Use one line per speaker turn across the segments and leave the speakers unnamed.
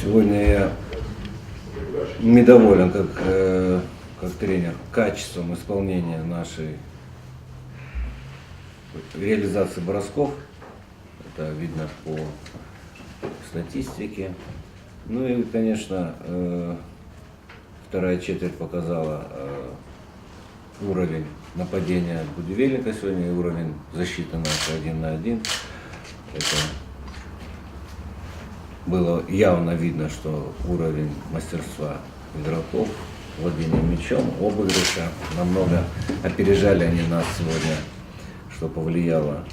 Сегодня я недоволен как, э, как тренер качеством исполнения нашей реализации бросков. Это видно по статистике. Ну и, конечно, э, вторая четверть показала э, уровень нападения Будивельника сегодня и уровень защиты нашей один на один. Это было явно видно, что уровень мастерства игроков, владения мячом, обыгрыша намного опережали они нас сегодня, что повлияло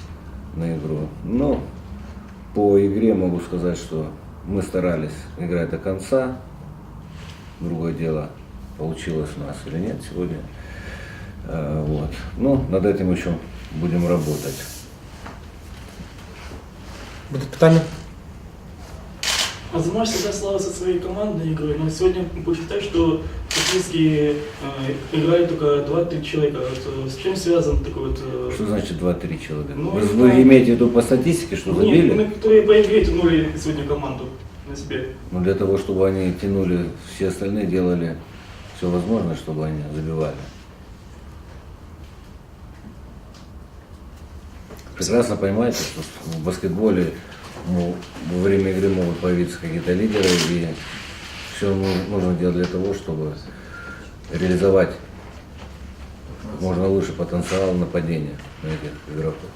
на игру. Но по игре могу сказать, что мы старались играть до конца. Другое дело, получилось у нас или нет сегодня. Э, Вот. Но над этим еще будем работать.
Будуть питання?
Азамаш всегда славился своей командной игрой, но сегодня посчитать, что фактически э, играет только 2-3 человека. Вот, э, с чем связан такой вот... э,
Что значит 2-3 человека?
Ну,
вы, вы имеете в виду по статистике, что
Нет,
забили?
ну, которые по игре тянули сегодня команду на себе.
Ну, для того, чтобы они тянули, все остальные делали все возможное, чтобы они забивали. Прекрасно понимаете, что в баскетболе ну, во время игры могут появиться какие-то лидеры, и все нужно делать для того, чтобы реализовать можно лучше потенциал нападения на этих игроков.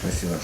Спасибо.